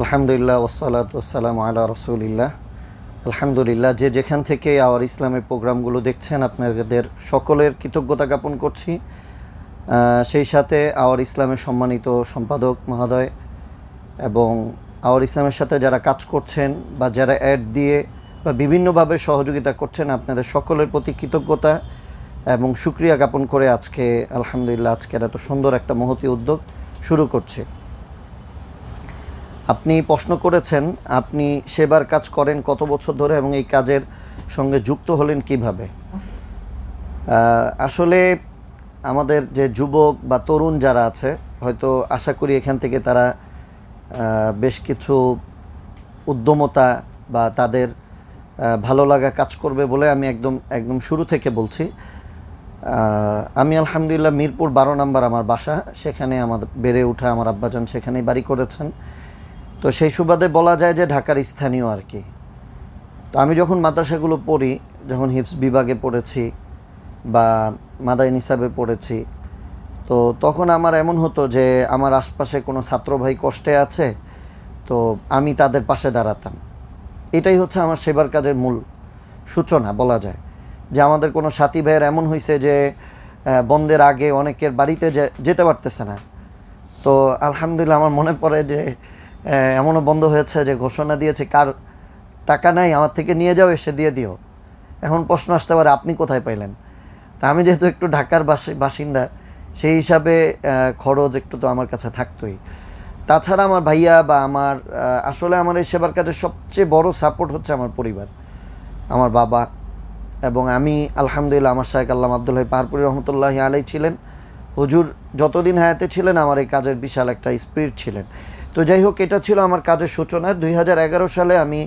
আলহামদুলিল্লাহ ওসালাত ওসালাম আলা রসুলিল্লাহ। আলহামদুলিল্লাহ, যে যেখান থেকে আওয়ার ইসলামের প্রোগ্রামগুলো দেখছেন, আপনাদের সকলের কৃতজ্ঞতা জ্ঞাপন করছি। সেই সাথে আওয়ার ইসলামের সম্মানিত সম্পাদক মহোদয় এবং আওয়ার ইসলামের সাথে যারা কাজ করছেন বা যারা অ্যাড দিয়ে বা বিভিন্নভাবে সহযোগিতা করছেন, আপনাদের সকলের প্রতি কৃতজ্ঞতা এবং সুক্রিয়া জ্ঞাপন করে আজকে, আলহামদুলিল্লাহ, আজকের এত সুন্দর একটা মহতি উদ্যোগ শুরু করছে। আপনি প্রশ্ন করেছেন, আপনি সেবার কাজ করেন কত বছর ধরে এবং এই কাজের সঙ্গে যুক্ত হলেন কীভাবে? আসলে আমাদের যে যুবক বা তরুণ যারা আছে, হয়তো আশা করি এখান থেকে তারা বেশ কিছু উদ্যমতা বা তাদের ভালো লাগা কাজ করবে বলে আমি একদম একদম শুরু থেকে বলছি। আমি আলহামদুলিল্লাহ মিরপুর বারো নাম্বার আমার বাসা, সেখানে আমার বেড়ে ওঠা আমার আব্বাজান সেখানেই বাড়ি করেছেন। তো সেই সুবাদে বলা যায় যে ঢাকার স্থানীয় আর কি। তো আমি যখন মাদ্রাসাগুলো পড়ি, যখন হিফস বিভাগে পড়েছি বা মাদাইন হিসাবে পড়েছি, তো তখন আমার এমন হতো যে আমার আশপাশে কোনো ছাত্র ভাই কষ্টে আছে, তো আমি তাদের পাশে দাঁড়াতাম। এটাই হচ্ছে আমার সেবার কাজের মূল সূচনা বলা যায়। যে আমাদের কোনো সাথী ভাইয়ের এমন হয়েছে যে বন্ধের আগে অনেকের বাড়িতে যেতে পারতেছে না। তো আলহামদুলিল্লাহ আমার মনে পড়ে যে এমনও বন্ধ হয়েছে যে ঘোষণা দিয়েছে, কার টাকা নাই, আমার থেকে নিয়ে যাও, এসে দিয়ে দিও। এখন প্রশ্ন আসতে পারে, আপনি কোথায় পাইলেন? তা আমি যেহেতু একটু ঢাকার বাসি- বাসিন্দা, সেই হিসাবে খরচ একটু তো আমার কাছে থাকতোই। তাছাড়া আমার ভাইয়া বা আমার আসলে আমার এই সেবার কাজে সবচেয়ে বড় সাপোর্ট হচ্ছে আমার পরিবার, আমার বাবা এবং আমি, আলহামদুলিল্লাহ, আমার শাহেক আল্লাহ আবদুল্লাহ পাহাড়পুরি রহমতুল্লাহ আলাই ছিলেন। হুজুর যতদিন হায়াতে ছিলেন, আমার এই কাজের বিশাল একটা স্পিরিট ছিলেন। তো যাই হোক এটা ছিল আমার কাজের সূচনা। দুই হাজার এগারো সালে আমি,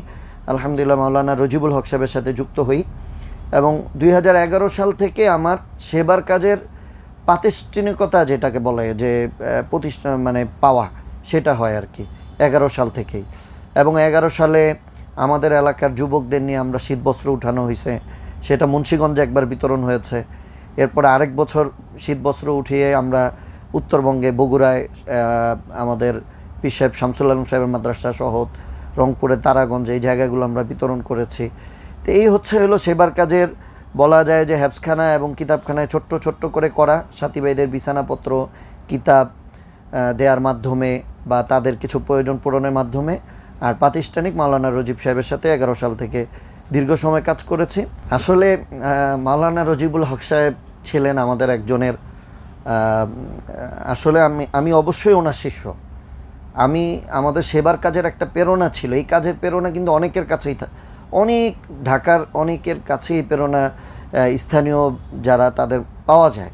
আলহামদুলিল্লাহ, মাওলানা রজিবুল হক সাহেবের সাথে যুক্ত হই এবং দুই হাজার এগারো সাল থেকে আমার সেবার কাজের প্রাতিষ্ঠানিকতা যেটাকে বলে যে প্রতিষ্ঠা মানে পাওয়া, সেটা হয় আর কি, এগারো সাল থেকেই। এবং এগারো সালে আমাদের এলাকার যুবকদের নিয়ে আমরা শীতবস্ত্র উঠানো হয়েছে সেটা মুন্সীগঞ্জে একবার বিতরণ হয়েছে। এরপরে আরেক বছর শীতবস্ত্র উঠিয়ে আমরা উত্তরবঙ্গে, বগুড়ায় আমাদের পীর সাহেব, শামসুল আলম সাহেবের মাদ্রাসা সহ রংপুরে তারাগঞ্জ, এই জায়গাগুলো আমরা বিতরণ করেছি। তো এই হচ্ছে হলো সেবার কাজের বলা যায় যে হ্যাবসখানা এবং কিতাবখানায় ছোট্ট ছোট্ট করে করা সাথী ভাইদের বিছানাপত্র, কিতাব দেওয়ার মাধ্যমে বা তাদের কিছু প্রয়োজন পূরণের মাধ্যমে। আর প্রাতিষ্ঠানিক মাওলানা রজিব সাহেবের সাথে এগারো সাল থেকে দীর্ঘ সময় কাজ করেছি। আসলে মাওলানা রজিবুল হক সাহেব ছিলেন আমাদের একজনের আসলে আমি আমি অবশ্যই ওনার শিষ্য। আমি আমাদের সেবার কাজের একটা প্রেরণা ছিল। এই কাজের প্রেরণা কিন্তু অনেকের কাছেই অনেক ঢাকার অনেকের কাছেই প্রেরণা স্থানীয় যারা তাদের পাওয়া যায়।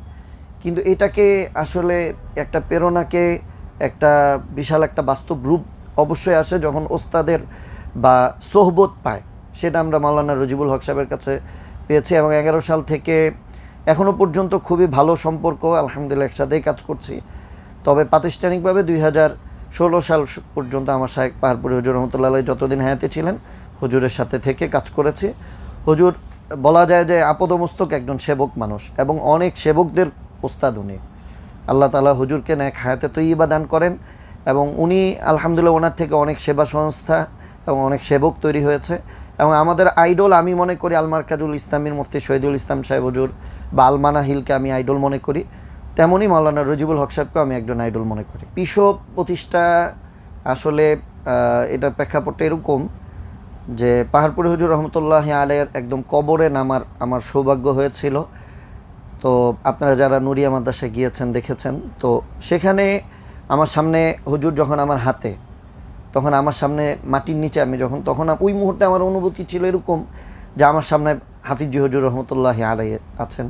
কিন্তু এটাকে আসলে একটা প্রেরণাকে একটা বিশাল একটা বাস্তব রূপ অবশ্যই আসে যখন ওস্তাদের বা সোহবত পায়। সেটা আমরা মাওলানা রজিবুল হক সাহেবের কাছে পেয়েছি এবং এগারো সাল থেকে এখনও পর্যন্ত খুবই ভালো সম্পর্ক, আলহামদুলিল্লাহ, একসাথেই কাজ করছি। তবে প্রাতিষ্ঠানিকভাবে দুই হাজার ষোলো সাল পর্যন্ত আমার শাহেক পাহাড়পুরি হুজুর রহমতুল্লাহ যতদিন হায়াতে ছিলেন, হুজুরের সাথে থেকে কাজ করেছি। হুজুর, বলা যায় যে আপদমস্তক একজন সেবক মানুষ এবং অনেক সেবকদের ওস্তাদ উনি। আল্লাহ তালা হুজুরকে ন্যাক হায়াতে তৈবা দান করেন এবং উনি আলহামদুলিল্লাহ ওনার থেকে অনেক সেবা সংস্থা এবং অনেক সেবক তৈরি হয়েছে এবং আমাদের আইডল আমি মনে করি আলমার কাজুল ইসলামীর মুফতি শহীদুল ইসলাম সাহেব হুজুর বা আলমানা হিলকে আমি আইডল মনে করি। তেমনই মাওলানা রজিবুল হক সাহেবকে আমি একজন আইডল মনে করি। পিসো প্রতিষ্ঠা আসলে এটার প্রেক্ষাপটটা এরকম যে পাহাড়পুরি হুজুর রহমতুল্লাহ আলের একদম কবরে নামার আমার সৌভাগ্য হয়েছিল। তো আপনারা যারা নুরিয়া মাদ্রাসায় গিয়েছেন, দেখেছেন, তো সেখানে আমার সামনে হুজুর যখন আমার হাতে, তখন আমার সামনে মাটির নিচে আমি যখন, তখন ওই মুহূর্তে আমার অনুভূতি ছিল এরকম যে আমার সামনে হাফিজ হজুর রহমতুল্লাহ আলাই আছেন।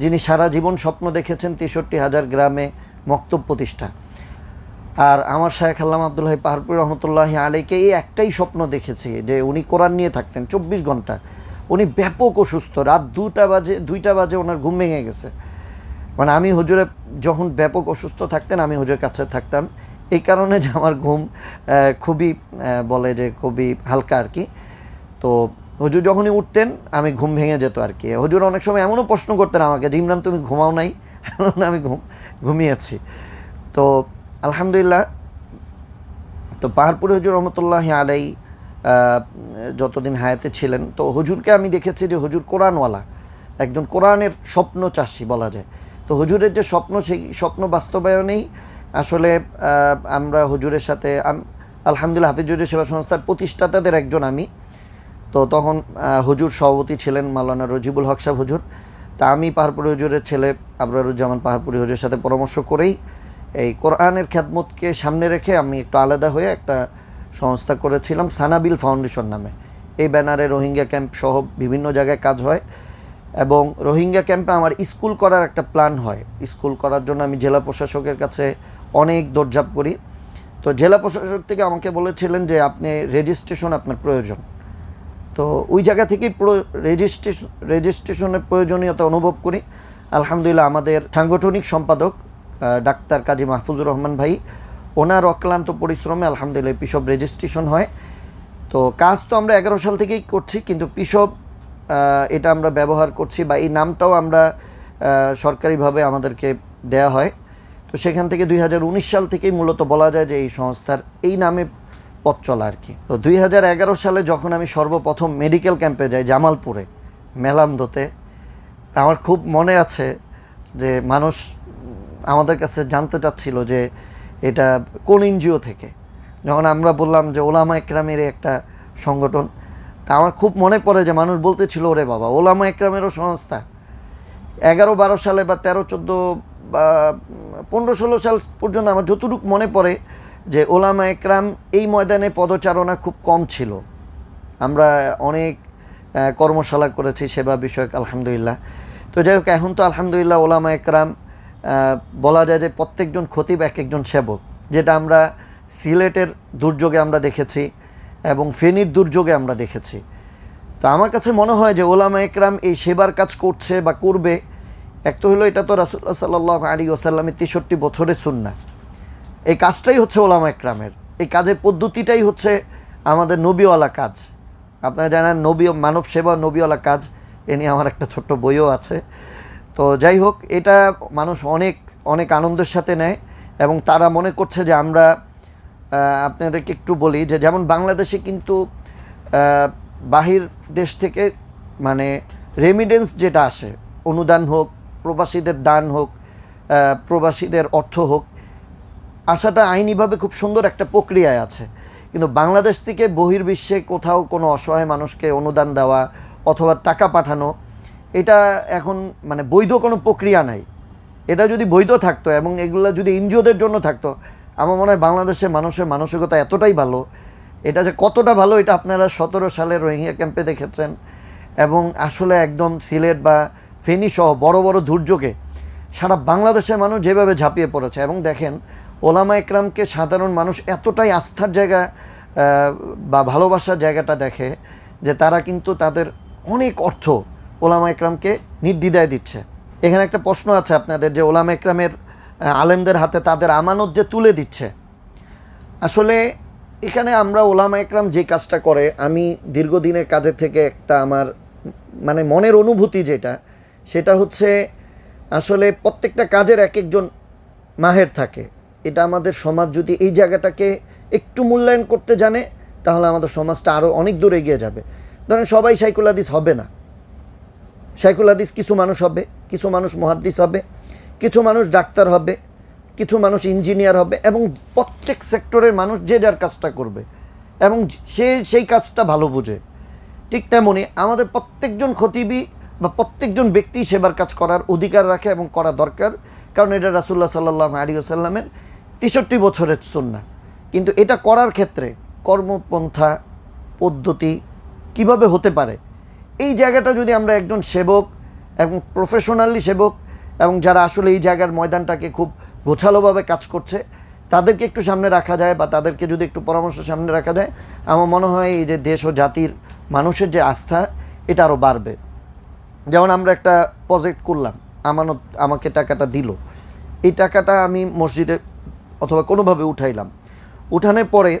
যিনি সারা জীবন স্বপ্ন দেখেছেন তেষট্টি হাজার গ্রামে মক্তব প্রতিষ্ঠা। আর আমার শাহেখ আল্লাম আবদুল্লাহ পাহাড়পুর রহমতুল্লাহ আলীকে এই একটাই স্বপ্ন দেখেছি যে উনি কোরআন নিয়ে থাকতেন চব্বিশ ঘণ্টা। উনি ব্যাপক অসুস্থ রাত দুটা বাজে, দুইটা বাজে ওনার ঘুম ভেঙে গেছে। মানে আমি হুজুরে যখন ব্যাপক অসুস্থ থাকতেন, আমি হুজুরের কাছে থাকতাম। এই কারণে যে আমার ঘুম খুবই বলে যে খুবই হালকা আর কি। তো হুজুর যখনই উঠতেন, আমি ঘুম ভেঙে যেত আর কি হুজুর অনেক সময় এমনও প্রশ্ন করতেন আমাকে যে, ইমরান, তুমি ঘুমাও নাই? আমি ঘুম, ঘুমিয়েছি। তো আলহামদুলিল্লাহ, তো পাহাড়পুরে হুজুর রহমতুল্লাহ আলাই যতদিন হায়াতে ছিলেন, তো হুজুরকে আমি দেখেছি যে, হুজুর কোরআনওয়ালা, একজন কোরআনের স্বপ্ন চাষি বলা যায়। তো হুজুরের যে স্বপ্ন, সেই স্বপ্ন বাস্তবায়নেই আসলে আমরা হুজুরের সাথে আলহামদুলিল্লাহ হাফিজুরের সেবা সংস্থার প্রতিষ্ঠাতাদের একজন আমি। তো তখন হুজুর সভাপতি ছিলেন মাওলানা রজিবুল হক সাহেব হুজুর। তা আমি পাহাড়পুরি হুজুরের ছেলে আবরারুজ্জামান পাহাড়পুরি হুজুরের সাথে পরামর্শ করেই এই কোরআনের খ্যাতমতকে সামনে রেখে আমি একটু আলাদা হয়ে একটা সংস্থা করেছিলাম, সানাবিল ফাউন্ডেশন নামে। এই ব্যানারে রোহিঙ্গা ক্যাম্প সহ বিভিন্ন জায়গায় কাজ হয় এবং রোহিঙ্গা ক্যাম্পে আমার স্কুল করার একটা প্ল্যান হয়। স্কুল করার জন্য আমি জেলা প্রশাসকের কাছে অনেক দৌড়ঝাঁপ করি। তো জেলা প্রশাসক থেকে আমাকে বলেছিলেন যে, আপনি রেজিস্ট্রেশন আপনার প্রয়োজন। তো ওই জায়গা থেকেই পুরো রেজিস্ট্রেশন রেজিস্ট্রেশনের প্রয়োজনীয়তা অনুভব করি। আলহামদুলিল্লাহ আমাদের সাংগঠনিক সম্পাদক ডাক্তার কাজী মাহফুজুর রহমান ভাই, ওনার অক্লান্ত পরিশ্রমে আলহামদুলিল্লাহ পিসব রেজিস্ট্রেশন হয়। তো কাজ তো আমরা এগারো সাল থেকেই করছি, কিন্তু পিসব এটা আমরা ব্যবহার করছি বা এই নামটাও আমরা সরকারিভাবে আমাদেরকে দেয়া হয়। তো সেখান থেকে দুই হাজার উনিশ সাল থেকেই মূলত বলা যায় যে এই সংস্থার এই নামে পথ চলা আর কি। তো দুই হাজার এগারো সালে যখন আমি সর্বপ্রথম মেডিকেল ক্যাম্পে যাই জামালপুরে, মেলান্দতে, আমার খুব মনে আছে যে মানুষ আমাদের কাছে জানতে চাচ্ছিল যে এটা কোন এনজিও থেকে। যখন আমরা বললাম যে ওলামা একরামের একটা সংগঠন, তা আমার খুব মনে পড়ে যে মানুষ বলতেছিল, ওরে বাবা, ওলামা একরামেরও সংস্থা। এগারো বারো সালে বা তেরো চোদ্দ বা পনেরো ষোলো সাল পর্যন্ত আমার যতটুকু মনে পড়ে যে ওলামা একরাম এই ময়দানে পদচারণা খুব কম ছিল। আমরা অনেক কর্মশালা করেছি সেবা বিষয়ক, আলহামদুলিল্লাহ। তো যাই হোক, এখন তো আলহামদুলিল্লাহ ওলামা একরাম বলা যায় যে প্রত্যেকজন খতিব এক একজন সেবক, যেটা আমরা সিলেটের দুর্যোগে আমরা দেখেছি এবং ফেনীর দুর্যোগে আমরা দেখেছি। তো আমার কাছে মনে হয় যে ওলামা একরাম এই সেবার কাজ করছে বা করবে, এক তো হলো এটা তো রাসুল্লাহ সাল্লাহ আলী ওসাল্লামের তেষট্টি বছরের সুন্না এই কাজটাই হচ্ছে ওলামা একরামের। এই কাজের পদ্ধতিটাই হচ্ছে আমাদের নবীওয়ালা কাজ। আপনারা জানেন নবী মানব সেবা, নবীওয়ালা কাজ, এ নিয়ে আমার একটা ছোট্ট বইও আছে। তো যাই হোক, এটা মানুষ অনেক অনেক আনন্দের সাথে নেয় এবং তারা মনে করছে যে আমরা আপনাদেরকে একটু বলি যে যেমন বাংলাদেশে কিন্তু বাহির দেশ থেকে মানে রেমিডেন্স যেটা আসে, অনুদান হোক, প্রবাসীদের দান হোক প্রবাসীদের অর্থ হোক আসাটা আইনিভাবে খুব সুন্দর একটা প্রক্রিয়ায় আছে। কিন্তু বাংলাদেশ থেকে বহির্বিশ্বে কোথাও কোনো অসহায় মানুষকে অনুদান দেওয়া অথবা টাকা পাঠানো, এটা এখন মানে বৈধ কোনো প্রক্রিয়া নাই। এটা যদি বৈধ থাকতো এবং এগুলো যদি এনজিওদের জন্য থাকতো, আমার মনে হয় বাংলাদেশের মানুষের মানসিকতা এতটাই ভালো, এটা যে কতটা ভালো এটা আপনারা সতেরো সালে রোহিঙ্গা ক্যাম্পে দেখেছেন এবং আসলে একদম সিলেট বা ফেনী সহ বড় বড় দুর্যোগে সারা বাংলাদেশের মানুষ যেভাবে ঝাঁপিয়ে পড়েছে এবং দেখেন ওলামা একরামকে সাধারণ মানুষ এতটাই আস্থার জায়গা বা ভালোবাসার জায়গাটা দেখে যে তারা কিন্তু তাদের অনেক অর্থ ওলামা একরামকে নির্দ্বিধায় দিচ্ছে। এখানে একটা প্রশ্ন আছে আপনাদের যে ওলামা একরামের আলেমদের হাতে তাদের আমানত যে তুলে দিচ্ছে। আসলে এখানে আমরা ওলামা একরাম যে কাজটা করে, আমি দীর্ঘদিনের কাজের থেকে একটা আমার মানে মনের অনুভূতি যেটা, সেটা হচ্ছে আসলে প্রত্যেকটা কাজের এক একজন মাহের থাকে। এটা আমাদের সমাজ যদি এই জায়গাটাকে একটু মূল্যায়ন করতে জানে, তাহলে আমাদের সমাজটা আরও অনেক দূর এগিয়ে যাবে। ধরেন সবাই সাইকুল হাদিস হবে না। সাইকুল হাদিস কিছু মানুষ হবে, কিছু মানুষ মহাদ্দিস হবে, কিছু মানুষ ডাক্তার হবে, কিছু মানুষ ইঞ্জিনিয়ার হবে, এবং প্রত্যেক সেক্টরের মানুষ যে যার কাজটা করবে, এবং সে সেই কাজটা ভালো বুঝে। ঠিক তেমনই আমাদের প্রত্যেকজন খতিবি বা প্রত্যেকজন ব্যক্তি সেবার কাজ করার অধিকার রাখে এবং করা দরকার, কারণ এটা রাসুল্লাহ সাল্লাহ আলী আসাল্লামের তেষট্টি বছরের সুন্না কিন্তু এটা করার ক্ষেত্রে কর্মপন্থা পদ্ধতি কীভাবে হতে পারে? এই জায়গাটা যদি আমরা একজন সেবক এবং প্রফেশনালি সেবক এবং যারা আসলে এই জায়গার ময়দানটাকে খুব গোছালোভাবে কাজ করছে, তাদেরকে একটু সামনে রাখা যায় বা তাদেরকে যদি একটু পরামর্শ সামনে রাখা যায়, আমার মনে হয় এই যে দেশ ও জাতির মানুষের যে আস্থা, এটা আরও বাড়বে। যেমন আমরা একটা প্রজেক্ট করলাম, আমানত আমাকে টাকাটা দিল। এই টাকাটা আমি মসজিদে অথবা কোনোভাবে উঠাইলাম। উঠানোর পরে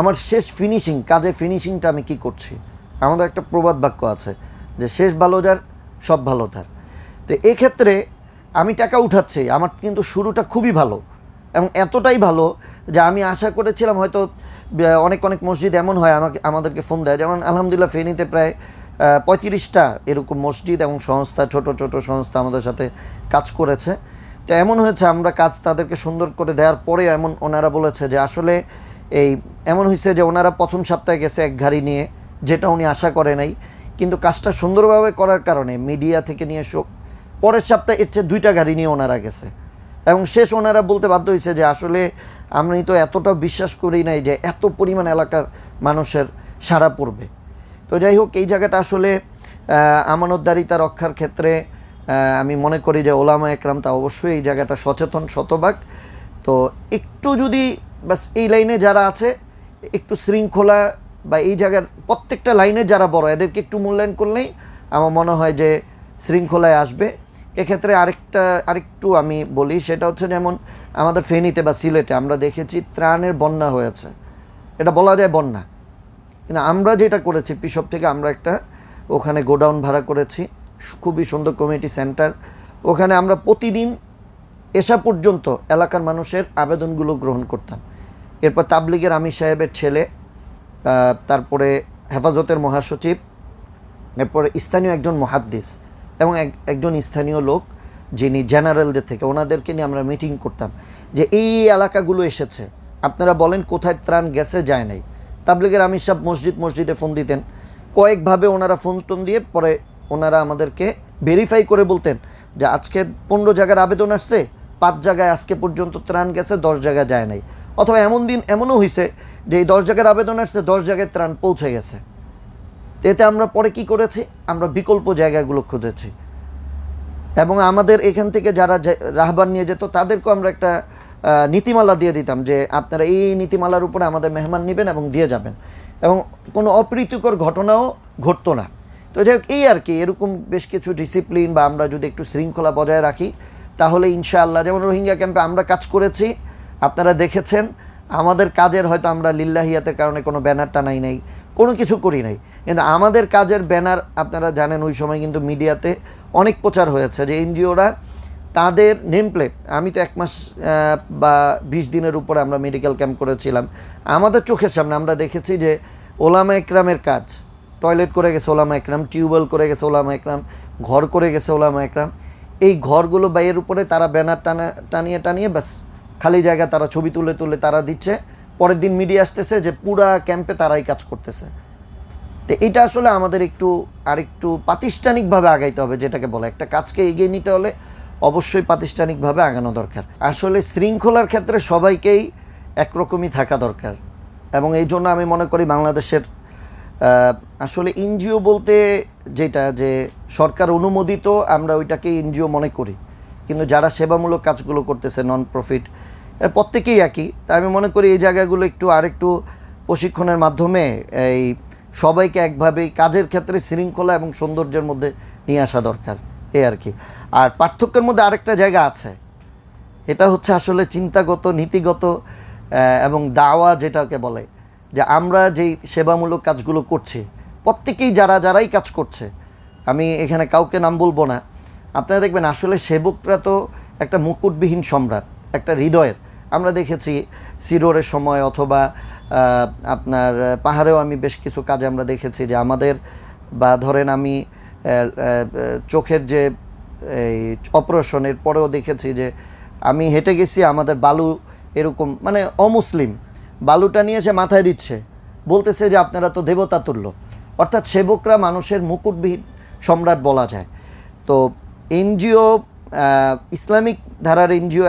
আমার শেষ ফিনিশিং কাজে ফিনিশিংটা আমি কি করছি? আমাদের একটা প্রবাদ বাক্য আছে যে শেষ ভালো যার, সব ভালো তার। তো এক্ষেত্রে আমি টাকা উঠাচ্ছি, আমার কিন্তু শুরুটা খুবই ভালো এবং এতটাই ভালো যে আমি আশা করেছিলাম হয়তো অনেক অনেক মসজিদ এমন হয় আমাকে, আমাদেরকে ফোন দেয়। যেমন আলহামদুলিল্লাহ ফেনীতে প্রায় পঁয়ত্রিশটা এরকম মসজিদ এবং সংস্থা, ছোট ছোট সংস্থা আমাদের সাথে কাজ করেছে। তো এমন হয়েছে, আমরা কাজ তাদেরকে সুন্দর করে দেওয়ার পরে এমন ওনারা বলেছে যে আসলে এই, এমন হয়েছে যে ওনারা প্রথম সপ্তাহে গেছে এক গাড়ি নিয়ে, যেটা উনি আশা করে নাই। কিন্তু কাজটা সুন্দরভাবে করার কারণে মিডিয়া থেকে নিয়ে শোক পরের সপ্তাহে এর চেয়ে দুইটা গাড়ি নিয়ে ওনারা গেছে। এবং শেষ ওনারা বলতে বাধ্য হয়েছে যে আসলে আমি তো এতটা বিশ্বাস করি নাই যে এত পরিমাণ এলাকার মানুষের সাড়া পড়বে। তো যাই হোক, এই জায়গাটা আসলে আমানতদারিতা রক্ষার ক্ষেত্রে আমি মনে করি যে ওলামা একরাম তা অবশ্যই এই জায়গাটা সচেতন, শতভাগ। তো একটু যদি বাস এই লাইনে যারা আছে, একটু শৃঙ্খলা বা এই জায়গার প্রত্যেকটা লাইনে যারা বড়, এদেরকে একটু মূল্যায়ন করলেই আমার মনে হয় যে শৃঙ্খলায় আসবে। এক্ষেত্রে আরেকটা, আরেকটু আমি বলি, সেটা হচ্ছে যেমন আমাদের ফেনীতে বা সিলেটে আমরা দেখেছি ত্রাণের বন্যা হয়েছে। এটা বলা যায় বন্যা। কিন্তু আমরা যেটা করেছি পিসব থেকে আমরা একটা ওখানে গোডাউন ভাড়া করেছি। খুবই সুন্দর কমিউনিটি সেন্টার ওখানে আমরা প্রতিদিন এসা পর্যন্ত এলাকার মানুষের আবেদনগুলো গ্রহণ করতাম। এরপর তাবলিগের আমির সাহেবের ছেলে তারপরে হেফাজতের মহাসচিব, এরপরে স্থানীয় একজন মহাদ্দিস এবং এক- একজন স্থানীয় লোক যিনি জেনারেলদের থেকে, ওনাদেরকে নিয়ে আমরা মিটিং করতাম যে এই এই এলাকাগুলো এসেছে, আপনারা বলেন কোথায় ত্রাণ গেছে যায় নাই। তাবলিগের আমির সাহেব মসজিদ মসজিদে ফোন দিতেন। কয়েকভাবে ওনারা ফোন টোন দিয়ে পরে ওনারা আমাদেরকে ভেরিফাই করে বলতেন যে আজকে পনেরো জায়গার আবেদন আসছে, পাঁচ জায়গায় আজকে পর্যন্ত ত্রাণ গেছে, দশ জায়গায় যায় নাই। অথবা এমন দিন এমনও হয়েছে যে এই দশ জায়গার আবেদন আসছে, দশ জায়গায় ত্রাণ পৌঁছে গেছে। এতে আমরা পরে কি করেছি? আমরা বিকল্প জায়গাগুলো খুঁজেছি। এবং আমাদের এখান থেকে যারা রাহবার নিয়ে যেত, তাদেরকেও আমরা একটা নীতিমালা দিয়ে দিতাম যে আপনারা এই নীতিমালার উপরে আমাদের মেহমান নেবেন এবং দিয়ে যাবেন। এবং কোনো অপ্রীতিকর ঘটনাও ঘটতো না। তো যাই হোক, এই আর কি, এরকম বেশ কিছু ডিসিপ্লিন বা আমরা যদি একটু শৃঙ্খলা বজায় রাখি, তাহলে ইনশাআল্লাহ, যেমন রোহিঙ্গা ক্যাম্পে আমরা কাজ করেছি, আপনারা দেখেছেন, আমাদের কাজের হয়তো আমরা লিল্লাহিয়াতের কারণে কোনো ব্যানার টানাই নাই, কোনো কিছু করি নাই, কিন্তু আমাদের কাজের ব্যানার আপনারা জানেন, ওই সময় কিন্তু মিডিয়াতে অনেক প্রচার হয়েছে যে এনজিওরা তাদের নেম প্লেট আমি তো এক মাস বা বিশ দিনের উপরে আমরা মেডিকেল ক্যাম্প করেছিলাম, আমাদের চোখের সামনে আমরা দেখেছি যে ওলামা একরামের কাজ টয়লেট করে গেছে ওলামা একরাম, টিউবওয়েল করে গেছে ওলামা একরাম, ঘর করে গেছে ওলামা একরাম। এই ঘরগুলো বা এর উপরে তারা ব্যানার টানা টানিয়ে টানিয়ে ব্যাস, খালি জায়গা তারা ছবি তুলে তুলে তারা দিচ্ছে। পরের দিন মিডিয়া আসতেছে যে পুরা ক্যাম্পে তারাই কাজ করতেছে। তো এটা আসলে আমাদের একটু, আরেকটু প্রাতিষ্ঠানিকভাবে আগাইতে হবে যেটাকে বলে। একটা কাজকে এগিয়ে নিতে হলে অবশ্যই প্রাতিষ্ঠানিকভাবে আগানো দরকার। আসলে শৃঙ্খলার ক্ষেত্রে সবাইকেই একরকমই থাকা দরকার। এবং এই জন্য আমি মনে করি বাংলাদেশের আসলে এনজিও বলতে যেটা যে সরকার অনুমোদিত, আমরা ওইটাকে এনজিও মনে করি। কিন্তু যারা সেবামূলক কাজগুলো করতেছে নন প্রফিট প্রত্যেকেই একই। তাই আমি মনে করি এই জায়গাগুলো একটু আরেকটু প্রশিক্ষণের মাধ্যমে এই সবাইকে একভাবেই কাজের ক্ষেত্রে শৃঙ্খলা এবং সৌন্দর্যের মধ্যে নিয়ে আসা দরকার এই আর কি। আর পার্থক্যের মধ্যে আরেকটা জায়গা আছে। এটা হচ্ছে আসলে চিন্তাগত, নীতিগত এবং দাওয়া যেটাকে বলে। যে আমরা যেই সেবামূলক কাজগুলো করছি, প্রত্যেকেই যারা যারাই কাজ করছে, আমি এখানে কাউকে নাম বলব না। আপনারা দেখবেন আসলে সেবকরা তো একটা মুকুটবিহীন সম্রাট, একটা হৃদয়ের। আমরা দেখেছি সিরোরের সময় অথবা আপনার পাহাড়েও আমি বেশ কিছু কাজে আমরা দেখেছি যে আমাদের বা ধরেন আমি চোখের যে এই অপারেশনের পরেও দেখেছি যে আমি হেঁটে গেছি, আমাদের বালু এরকম মানে অমুসলিম। বালুটা নিয়ে সে মাথায় দিচ্ছে। বলতেছে যে, আপনারা তো দেবতা তুল্য অর্থাৎ সেবকরা মানুষের মুকুটবিহীন সম্রাট বলা যায়। তো এনজিও ইসলামিক ধারার এনজিও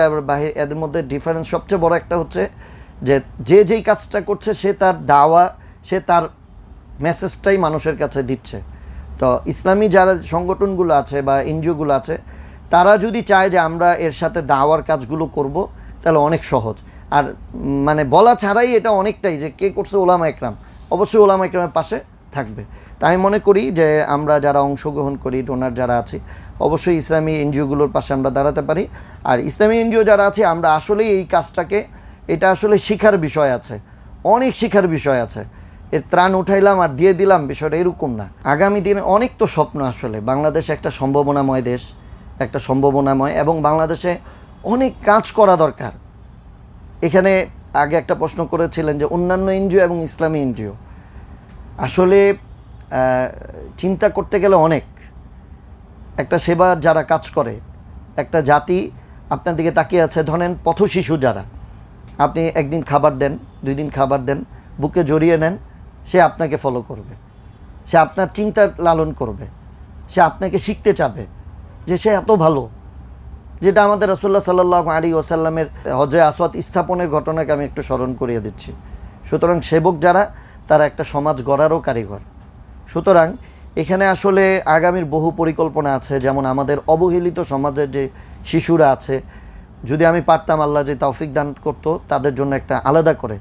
এদের মধ্যে ডিফারেন্স সবচেয়ে বড় একটা হচ্ছে যে যে যেই কাজটা করছে, সে তার দাওয়া, সে তার মেসেজটাই মানুষের কাছে দিচ্ছে। তো ইসলামী যারা সংগঠনগুলো আছে বা এনজিওগুলো আছে, তারা যদি চায় যে, আমরা এর সাথে দাওয়ার কাজগুলো করব, তাহলে অনেক সহজ। আর মানে বলা ছাড়াই এটা অনেকটাই যে কে করছে ওলামা একরাম। অবশ্যই ওলামা একরামের পাশে থাকবে। তাই আমি মনে করি যে আমরা যারা অংশগ্রহণ করি ডোনার যারা আছে, অবশ্যই ইসলামী এনজিওগুলোর পাশে আমরা দাঁড়াতে পারি। আর ইসলামী এনজিও যারা আছে, আমরা আসলেই এই কাজটাকে, এটা আসলে শিখার বিষয় আছে। অনেক শিখার বিষয় আছে। এর ত্রাণ উঠাইলাম আর দিয়ে দিলাম, বিষয়টা এরকম না। আগামী দিনে অনেক তো স্বপ্ন আসলে। বাংলাদেশ একটা সম্ভাবনাময় দেশ, একটা সম্ভাবনাময়, এবং বাংলাদেশে অনেক কাজ করা দরকার। এখানে আগে একটা প্রশ্ন করেছিলেন যে অন্যান্য এনজিও এবং ইসলামী এনজিও। আসলে চিন্তা করতে গেলে অনেক। একটা সেবা যারা কাজ করে, একটা জাতি আপনার দিকে তাকিয়ে আছে, ধরেন পথ শিশু যারা, আপনি একদিন খাবার দেন, দুই দিন খাবার দেন, বুকে জড়িয়ে নেন, সে আপনাকে ফলো করবে। সে আপনার চিন্তা লালন করবে। সে আপনাকে শিখতে চাবে যে সে এত ভালো। যেটা আমাদের রসুল্লাহ সাল্লাহ আলী ওসাল্লামের হজে আসওয়াত স্থাপনের ঘটনাকে আমি একটু স্মরণ করিয়ে দিচ্ছি। সুতরাং সেবক যারা, তারা একটা সমাজ গড়ারও কারিগর। সুতরাং এখানে আসলে আগামীর বহু পরিকল্পনা আছে, যেমন আমাদের অবহেলিত সমাজের যে শিশুরা আছে, যদি আমি পারতাম আল্লাহ যে তৌফিক দান করতো, তাদের জন্য একটা আলাদা করে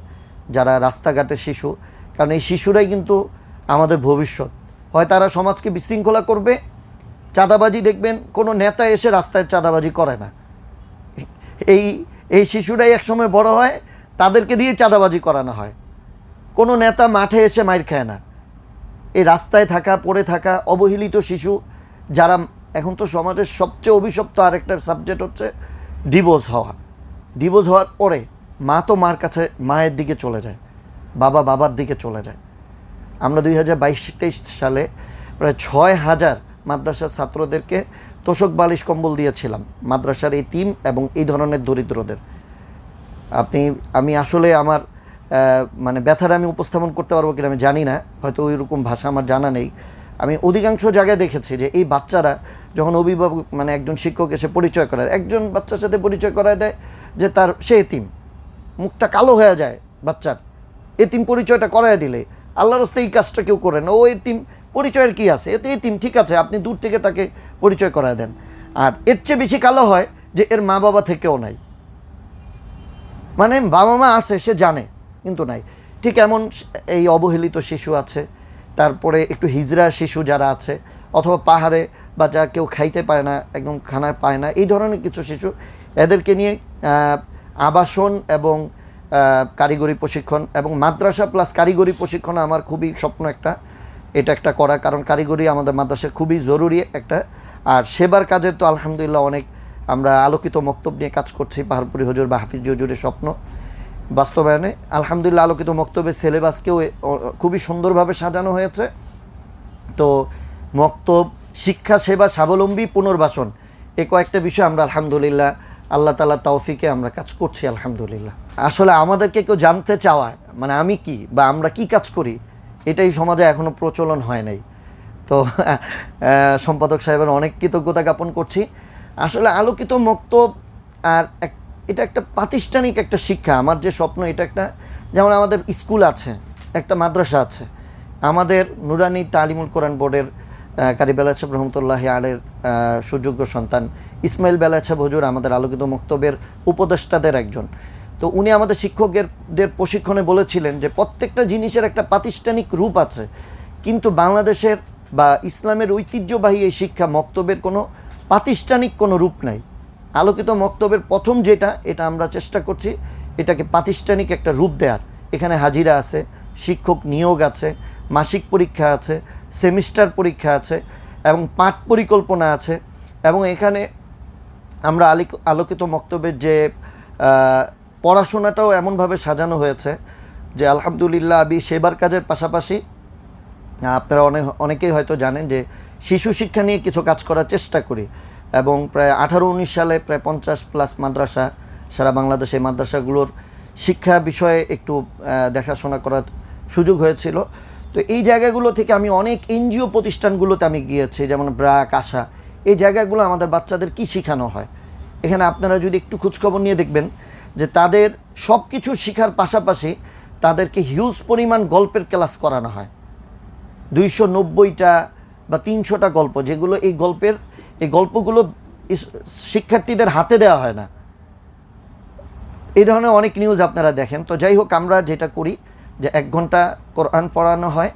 যারা রাস্তাঘাটের শিশু। কারণ এই শিশুরাই কিন্তু আমাদের ভবিষ্যৎ। হয় তারা সমাজকে বিশৃঙ্খলা করবে চাঁদাবাজি দেখবেন, কোনো নেতা এসে রাস্তায় চাঁদাবাজি করে না। এই এই শিশুরাই একসময় বড় হয়, তাদেরকে দিয়ে চাঁদাবাজি করানো হয়। কোনো নেতা মাঠে এসে মাইর খায় না। এই রাস্তায় থাকা, পড়ে থাকা অবহেলিত শিশু, যারা এখন তো সমাজের সবচেয়ে অভিশপ্ত আরেকটা সাবজেক্ট হচ্ছে ডিভোর্স হওয়া। ডিভোর্স হওয়ার পরে মা তো মার কাছে, মায়ের দিকে চলে যায়, বাবা বাবার দিকে চলে যায়। আমরা দুই হাজার বাইশ তেইশ সালে প্রায় ছয় হাজার মাদ্রাসার ছাত্রদেরকে তোষক বালিশ কম্বল দিয়েছিলাম, মাদ্রাসার এই টিম এবং এই ধরনের দরিদ্রদের। আপনি, আমি আসলে আমার মানে ব্যথাটা আমি উপস্থাপন করতে পারব কিনা আমি জানি না, হয়তো ওই রকম ভাষা আমার জানা নেই। আমি অধিকাংশ জায়গায় দেখেছি যে এই বাচ্চারা যখন অভিভাবক মানে একজন শিক্ষক এসে পরিচয় করায়, একজন বাচ্চার সাথে পরিচয় করায় দেয় যে তার, সে এতিম। মুখটা কালো হয়ে যায় বাচ্চার। এতিম পরিচয়টা করায় দিলে, আল্লাহর রাস্তায় এই কাজটা কেউ করে না। ও এতিম পরিচয়ের কি আছে? এতে এতিম ঠিক আছে, আপনি দূর থেকে তাকে পরিচয় করায় দেন। আর এর চেয়ে বেশি কালো হয় যে এর মা বাবা থেকেও নাই। মানে বাবা মা আছে, সে জানে, কিন্তু নাই। ঠিক এমন এই অবহেলিত শিশু আছে, তারপরে একটু হিজড়া শিশু যারা আছে, অথবা পাহাড়ে বা যা কেউ খাইতে পায় না, একদম খানা পায় না, এই ধরনের কিছু শিশু, এদেরকে নিয়ে আবাসন এবং কারিগরি প্রশিক্ষণ এবং মাদ্রাসা প্লাস কারিগরি প্রশিক্ষণ আমার খুবই স্বপ্ন একটা। এটা একটা করা, কারণ কারিগরি আমাদের মাদ্রাসায় খুবই জরুরি একটা। আর সেবার কাজের তো আলহামদুলিল্লাহ অনেক আমরা আলোকিত মক্তব নিয়ে কাজ করছি পাহাড়পুরি হজুর বা হাফিজ হজুরের স্বপ্ন বাস্তবায়নে। আলহামদুলিল্লাহ আলোকিত মক্তবের সিলেবাসকেও খুবই সুন্দরভাবে সাজানো হয়েছে। তো মক্তব, শিক্ষা, সেবা স্বাবলম্বী পুনর্বাসন, এ কয়েকটা বিষয় আমরা আলহামদুলিল্লাহ, আল্লাহ তালা তৌফিকে আমরা কাজ করছি আলহামদুলিল্লাহ। আসলে আমাদেরকে কেউ জানতে চাওয়া মানে আমি কি বা আমরা কি কাজ করি এটাই সমাজে এখনও প্রচলন হয় নাই। তো সম্পাদক সাহেবের অনেক কৃতজ্ঞতা জ্ঞাপন করছি। আসলে আলোকিত মক্তব আর এক, এটা একটা প্রাতিষ্ঠানিক একটা শিক্ষা। আমার যে স্বপ্ন এটা একটা, যেমন আমাদের স্কুল আছে, একটা মাদ্রাসা আছে। আমাদের নুরানি তালিমুল কোরআন বোর্ডের কারি বেলাছেব রহমতুল্লাহ আলের সুযোগ্য সন্তান ইসমাইল বেলাছেব হুজুর আমাদের আলোকিত মক্তবের উপদেষ্টাদের একজন। তো উনি আমাদের শিক্ষকদের প্রশিক্ষণে বলেছিলেন যে প্রত্যেকটা জিনিসের একটা প্রাতিষ্ঠানিক রূপ আছে। কিন্তু বাংলাদেশের বা ইসলামের ঐতিহ্যবাহী এই শিক্ষা মক্তবের কোনো প্রাতিষ্ঠানিক কোনো রূপ নাই। আলোকিত মক্তবের প্রথম যেটা, এটা আমরা চেষ্টা করছি, এটাকে প্রাতিষ্ঠানিক একটা রূপ দেওয়ার এখানে হাজিরা আছে, শিক্ষক নিয়োগ আছে, মাসিক পরীক্ষা আছে, সেমিস্টার পরীক্ষা আছে, এবং পাঠ পরিকল্পনা আছে, এবং এখানে আমরা আলোকিত মক্তবের যে পড়াশোনাটাও এমনভাবে সাজানো হয়েছে যে আলহামদুলিল্লাহ আমি সেবার কাজের পাশাপাশি, আপনারা অনেক অনেকেই হয়তো জানেন যে শিশু শিক্ষা নিয়ে কিছু কাজ করার চেষ্টা করি এবং প্রায় আঠারো উনিশ সালে প্রায় পঞ্চাশ প্লাস মাদ্রাসা, সারা বাংলাদেশে মাদ্রাসাগুলোর শিক্ষা বিষয়ে একটু দেখাশোনা করার সুযোগ হয়েছিল। তো এই জায়গাগুলো থেকে আমি অনেক এনজিও প্রতিষ্ঠানগুলোতে আমি গিয়েছি, যেমন ব্রাক, আশা, এই জায়গাগুলো আমাদের বাচ্চাদের কি শেখানো হয়? এখানে আপনারা যদি একটু খোঁজখবর নিয়ে দেখবেন যে তাদের সব কিছু শেখার পাশাপাশি তাদেরকে হিউজ পরিমাণ গল্পের ক্লাস করানো হয়। দুইশো নব্বইটা বা তিনশোটা গল্প, যেগুলো এই গল্পের, এই গল্পগুলো শিক্ষার্থীদের হাতে দেওয়া হয় না। এই ধরনের অনেক নিউজ আপনারা দেখেন। তো যাই হোক, আমরা যেটা করি যে এক ঘণ্টা কোরআন পড়ানো হয়,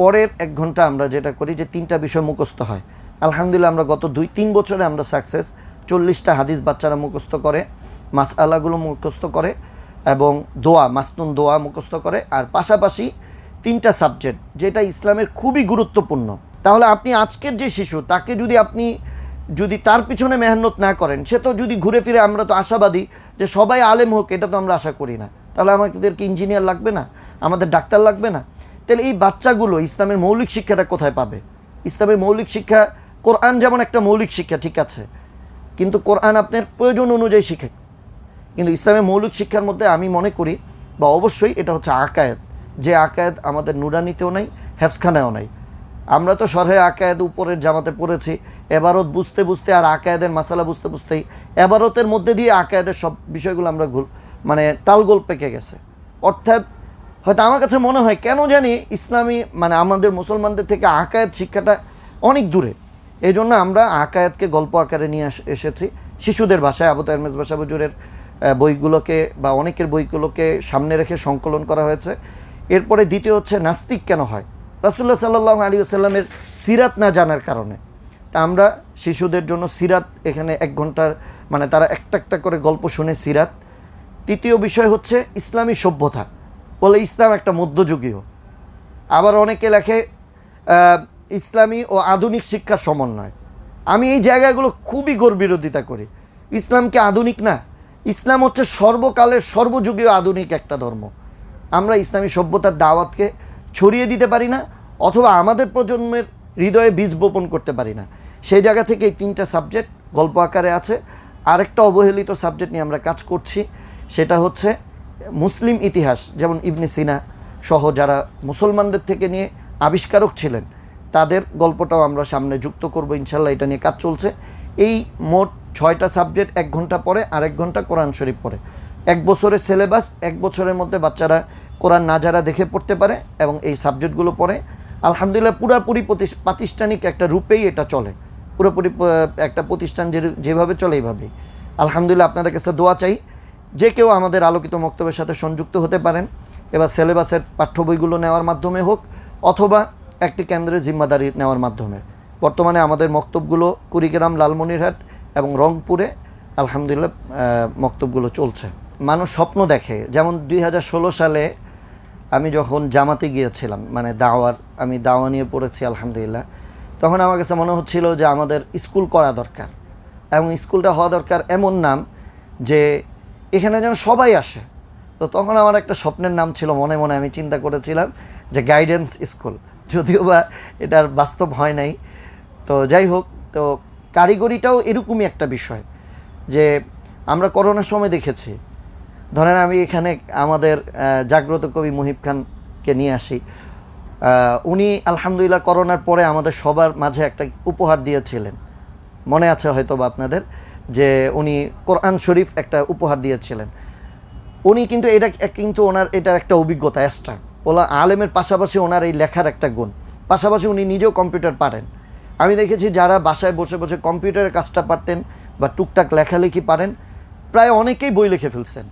পরের এক ঘণ্টা আমরা যেটা করি যে তিনটা বিষয় মুখস্থ হয়। আলহামদুলিল্লাহ আমরা গত দুই তিন বছরে আমরা সাকসেস চল্লিশটা হাদিস বাচ্চারা মুখস্থ করে। মাস আলাগুলো মুখস্থ করে এবং দোয়া, মাসনুন দোয়া মুখস্থ করে। আর পাশাপাশি তিনটা সাবজেক্ট যেটা ইসলামের খুবই গুরুত্বপূর্ণ। তাহলে আপনি আজকের যে শিশু, তাকে যদি আপনি, যদি তার পিছনে মেহনত না করেন, সে তো যদি ঘুরে ফিরে, আমরা তো আশাবাদী যে সবাই আলেম হোক, এটা তো আমরা আশা করি না। তাহলে আমাদেরকে ইঞ্জিনিয়ার লাগবে না? আমাদের ডাক্তার লাগবে না? তাহলে এই বাচ্চাগুলো ইসলামের মৌলিক শিক্ষাটা কোথায় পাবে? ইসলামের মৌলিক শিক্ষা, কোরআন যেমন একটা মৌলিক শিক্ষা, ঠিক আছে। কিন্তু কোরআন আপনার প্রয়োজন অনুযায়ী শিখে কিন্তু ইসলামের মৌলিক শিক্ষার মধ্যে আমি মনে করি বা অবশ্যই এটা হচ্ছে আকায়েত যে আকায়েত আমাদের নুরানিতেও নাই হেফসখানায়ও নাই। আমরা তো সরহে আকায়েদ উপরের জামাতে পড়েছি এবারত বুঝতে বুঝতে আর আকায়েদের মাসালা বুঝতে বুঝতেই এবারতের মধ্যে দিয়ে আকায়েদের সব বিষয়গুলো আমরা ঘুল মানে তালগোল পেকে গেছে। অর্থাৎ হয়তো আমার কাছে মনে হয় কেন জানি ইসলামী মানে আমাদের মুসলমানদের থেকে আকায়েত শিক্ষাটা অনেক দূরে। এই জন্য আমরা আকায়াতকে গল্প আকারে নিয়ে এসেছি। শিশুদের ভাষায় আবু তাহমেজ হুজুরের আহ, বইগুলোকে বা অনেকের বইগুলোকে সামনে রেখে সংকলন করা হয়েছে। এরপরে দ্বিতীয় হচ্ছে, নাস্তিক কেন হয়? রাসুল্লাহ সাল্লাহ আলী আসাল্লামের সিরাত না জানার কারণে। তা আমরা শিশুদের জন্য সিরাত এখানে এক ঘণ্টার মানে তারা একটা একটা করে গল্প শুনে সিরাত। তৃতীয় বিষয় হচ্ছে, ইসলামী সভ্যতা। বলে ইসলাম একটা মধ্যযুগীয়। আবার অনেকে লেখে ইসলামী ও আধুনিক শিক্ষার সমন্বয়। আমি এই জায়গাগুলো খুবই গর্বিরোধিতা করি। ইসলাম কি আধুনিক না? ইসলাম হচ্ছে সর্বকালের সর্বযুগীয় আধুনিক একটা ধর্ম। আমরা ইসলামী সভ্যতার দাওয়াতকে ছড়িয়ে দিতে পারি না, অথবা আমাদের প্রজন্মের হৃদয়ে বীজ বপন করতে পারি না। সেই জায়গা থেকে এই তিনটা সাবজেক্ট গল্প আকারে আছে। আরেকটা অবহেলিত সাবজেক্ট নিয়ে আমরা কাজ করছি, সেটা হচ্ছে মুসলিম ইতিহাস, যেমন ইবনে সিনা সহ যারা মুসলমানদের থেকে নিয়ে আবিষ্কারক ছিলেন, তাদের গল্পটাও আমরা সামনে যুক্ত করব, ইনশাল্লাহ এটা নিয়ে কাজ চলছে। এই মোট ছয়টা সাবজেক্ট এক ঘণ্টা পরে আর এক ঘণ্টা কোরআন শরীফ পড়ে। এক বছরের সিলেবাস এক বছরের মধ্যে বাচ্চারা কোরআন না যারা দেখে পড়তে পারে এবং এই সাবজেক্টগুলো পড়ে। আলহামদুলিল্লাহ, পুরাপুরি প্রাতিষ্ঠানিক একটা রূপেই এটা চলে। পুরোপুরি একটা প্রতিষ্ঠান যেভাবে চলে এইভাবেই। আলহামদুলিল্লাহ, আপনাদের কাছে দোয়া চাই। যে কেউ আমাদের আলোকিত মক্তবের সাথে সংযুক্ত হতে পারেন, এবার সিলেবাসের পাঠ্য বইগুলো নেওয়ার মাধ্যমে হোক, অথবা একটি কেন্দ্রের জিম্মাদারি নেওয়ার মাধ্যমে। বর্তমানে আমাদের মক্তবগুলো কুড়িগ্রাম, লালমনিরহাট এবং রংপুরে আলহামদুলিল্লাহ মক্তবগুলো চলছে। মানুষ স্বপ্ন দেখে। যেমন দুই হাজার ষোলো সালে আমি যখন জামাতে গিয়েছিলাম মানে দাওয়ার, আমি দাওয়া নিয়ে পড়েছি আলহামদুলিল্লাহ, তখন আমার কাছে মনে হচ্ছিল যে আমাদের স্কুল করা দরকার। এবং স্কুলটা হওয়া দরকার এমন নাম যে এখানে যেন সবাই আসে। তো তখন আমার একটা স্বপ্নের নাম ছিল, মনে মনে আমি চিন্তা করেছিলাম যে গাইডেন্স স্কুল যদিও বা এটার বাস্তব হয় নাই। তো যাই হোক, তো কারিগরিটাও এরকমই একটা বিষয় যে আমরা করোনার সময় দেখেছি। ধরেন আমি এখানে আমাদের জাগ্রত কবি মুহিব খানকে নিয়ে আসি। উনি আলহামদুলিল্লাহ করোনার পরে আমাদের সবার মাঝে একটা উপহার দিয়েছিলেন। মনে আছে হয়তো বা আপনাদের যে উনি কোরআন শরীফ একটা উপহার দিয়েছিলেন। উনি কিন্তু এটা কিন্তু ওনার এটার একটা অভিজ্ঞতা এক্সট্রা ওলা আলেমের পাশাপাশি ওনার এই লেখার একটা গুণ। পাশাপাশি উনি নিজেও কম্পিউটার পারেন। আমি দেখেছি যারা বাসায় বসে বসে কম্পিউটারের কাজটা পারতেন বা টুকটাক লেখালেখি পারেন, প্রায় অনেকেই বই লিখে ফেলছেন।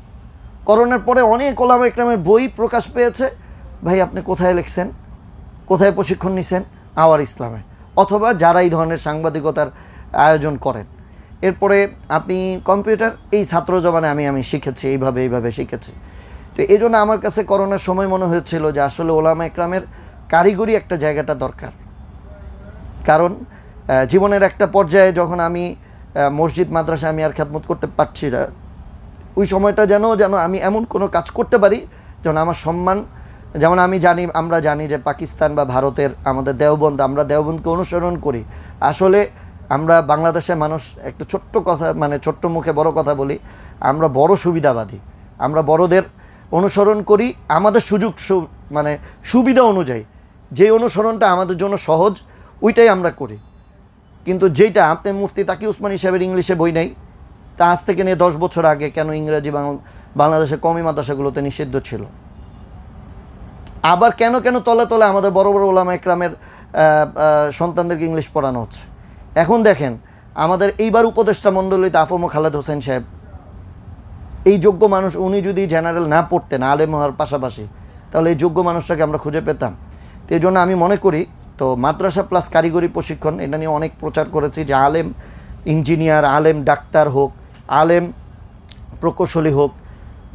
করোনার পরে অনেক ওলামা একরামের বই প্রকাশ পেয়েছে। ভাই, আপনি কোথায় লিখছেন? কোথায় প্রশিক্ষণ নিছেন? আওয়ার ইসলামে। অথবা যারা এই ধরনের সাংবাদিকতার আয়োজন করেন। এরপরে আপনি কম্পিউটার, এই ছাত্র জমানে আমি আমি শিখেছি, এইভাবে এইভাবে শিখেছি। তো এই জন্য আমার কাছে করোনার সময় মনে হয়েছিল যে আসলে ওলামা একরামের কারিগরি একটা জায়গাটা দরকার। কারণ জীবনের একটা পর্যায়ে যখন আমি মসজিদ মাদ্রাসা আমি আর খেদমত করতে পারছি না, ওই সময়টা যেন যেন আমি এমন কোনো কাজ করতে পারি যেন আমার সম্মান, যেমন আমি জানি, আমরা জানি যে পাকিস্তান বা ভারতের আমাদের দেওবন্দ, আমরা দেওবন্দকে অনুসরণ করি। আসলে আমরা বাংলাদেশের মানুষ, একটা ছোট্ট কথা মানে ছোট্ট মুখে বড় কথা বলি, আমরা বড় সুবিধাবাদী। আমরা বড়দের অনুসরণ করি, আমাদের সুযোগ মানে সুবিধা অনুযায়ী। যে অনুসরণটা আমাদের জন্য সহজ ওইটাই আমরা করি। কিন্তু যেটা আপনি মুফতি তাকি উসমানী সাহেবের ইংলিশে বই নেই, তা আজ থেকে নিয়ে দশ বছর আগে কেন ইংরেজি বাংলা বাংলাদেশের কমি মাদ্রাসাগুলোতে নিষিদ্ধ ছিল? আবার কেন কেন তলে তলে আমাদের বড় বড় ওলামা একরামের সন্তানদেরকে ইংলিশ পড়ানো হচ্ছে? এখন দেখেন, আমাদের এইবার উপদেষ্টা মণ্ডলীতে আফম খালেদ হোসেন সাহেব, এই যোগ্য মানুষ উনি যদি জেনারেল না পড়তেন, আলেম হওয়ার পাশাপাশি, তাহলে এই যোগ্য মানুষটাকে আমরা খুঁজে পেতাম। তো এই জন্য আমি মনে করি তো মাদ্রাসা প্লাস কারিগরি প্রশিক্ষণ, এটা নিয়ে অনেক প্রচার করেছি যে আলেম ইঞ্জিনিয়ার আলেম ডাক্তার হোক, আলেম প্রকৌশলী হোক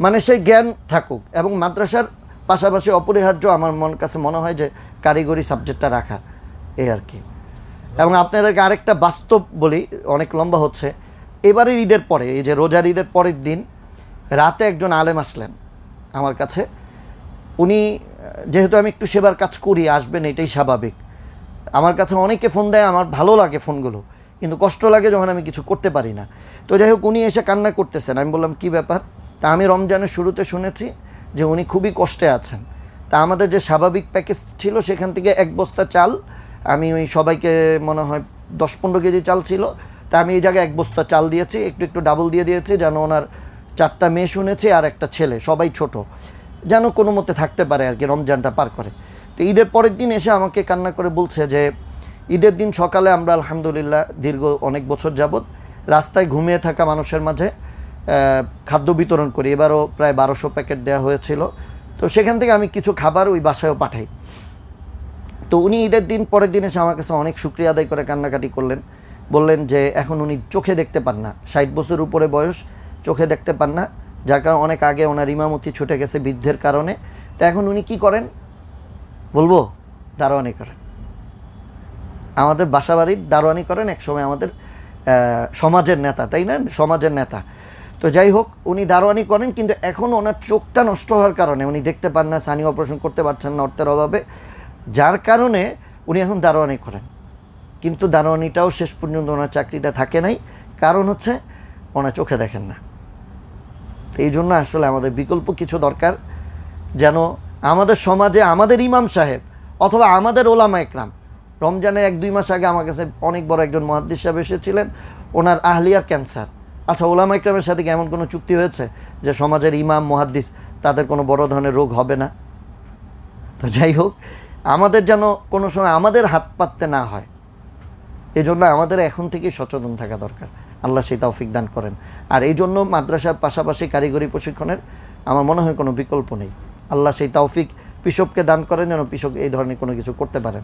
মানে সেই জ্ঞান থাকুক। এবং মাদ্রাসার পাশাপাশি অপরিহার্য আমার মন কাছে মনে হয় যে কারিগরি সাবজেক্টটা রাখা এই আর কি। এবং আপনাদেরকে আরেকটা বাস্তব বলি, অনেক লম্বা হচ্ছে। এবারের ঈদের পরে, এই যে রোজার ঈদের পরের দিন, রাতে একজন আলেম আসলেন আমার কাছে। উনি, যেহেতু আমি একটু সেবার কাজ করি, আসবেন, এটাই স্বাভাবিক। আমার কাছে অনেকে ফোন দেয়, আমার ভালো লাগে ফোনগুলো কিন্তু কষ্ট লাগে যখন আমি কিছু করতে পারি না। তো যাই হোক, উনি এসে কান্না করতেছেন। আমি বললাম, কি ব্যাপার? তা আমি রমজানের শুরুতে শুনেছি যে উনি খুবই কষ্টে আছেন। তা আমাদের যে স্বাভাবিক প্যাকেজ ছিল, সেখান থেকে এক বস্তা চাল, আমি ওই সবাইকে মনে হয় দশ পনেরো কেজি চাল ছিল, তা আমি এই জায়গায় এক বস্তা চাল দিয়েছি, একটু একটু ডাবল দিয়ে দিয়েছি, যেন ওনার চারটা মেয়ে শুনেছি আর একটা ছেলে, সবাই ছোট। যেন কোনো মতে থাকতে পারে আর কি, রমজানটা পার করে। তো ঈদের পরের দিন এসে আমাকে কান্না করে বলছে যে, ঈদের দিন সকালে আমরা আলহামদুলিল্লাহ দীর্ঘ অনেক বছর যাবৎ রাস্তায় ঘুমিয়ে থাকা মানুষের মাঝে খাদ্য বিতরণ করি। এবারও প্রায় বারোশো প্যাকেট দেওয়া হয়েছিল। তো সেখান থেকে আমি কিছু খাবার ওই বাসায়ও পাঠাই। তো উনি ঈদের দিন পরের দিন এসে আমার কাছে অনেক শুক্রিয়া আদায় করে কান্নাকাটি করলেন। বললেন যে, এখন উনি চোখে দেখতে পান না। ষাট বছর উপরে বয়স, চোখে দেখতে পান না। যার কারণে অনেক আগে ওনার ইমামতি ছুটে গেছে বৃদ্ধের কারণে। তো এখন উনি কি করেন? বলব? দারোয়ানি করেন। আমাদের বাসাবাড়ির দারোয়ানি করেন, একসময় আমাদের সমাজের নেতা, তাই না? সমাজের নেতা। তো যাই হোক, উনি দারোয়ানি করেন, কিন্তু এখন ওনার চোখটা নষ্ট হওয়ার কারণে, উনি দেখতে পান না সানি অপারেশন করতে পারছেন না অর্থের অভাবে। যার কারণে উনি এখন দারোয়ানি করেন। কিন্তু দারোয়ানিটাও শেষ পর্যন্ত ওনার চাকরিটা থাকে নাই। কারণ হচ্ছে, ওনার চোখে দেখেন না। এই জন্য আসলে আমাদের বিকল্প কিছু দরকার, যেন আমাদের সমাজে আমাদের ইমাম সাহেব অথবা আমাদের ওলামা একরাম, রমজানের এক দুই মাস আগে আমার কাছে অনেক বড় একজন মহাদ্দিস সাহেব এসেছিলেন, ওনার আহলিয়ার ক্যান্সার। আচ্ছা ওলামা একরামের সাথে কি এমন কোনো চুক্তি হয়েছে যে সমাজের ইমাম, মহাদ্দিস তাদের কোনো বড় ধরনের রোগ হবে না? তো যাই হোক, আমাদের যেন কোনো সময় আমাদের হাত পাততে না হয় এই জন্য আমাদের এখন থেকেই সচেতন থাকা দরকার। আল্লাহ সেই তৌফিক দান করেন। আর এই জন্য মাদ্রাসার পাশাপাশি কারিগরি প্রশিক্ষণের আমার মনে হয় কোনো বিকল্প নেই। আল্লাহ সেই তৌফিক পিসবকে দান করেন যেন পিসব এই ধরনের কোনো কিছু করতে পারেন।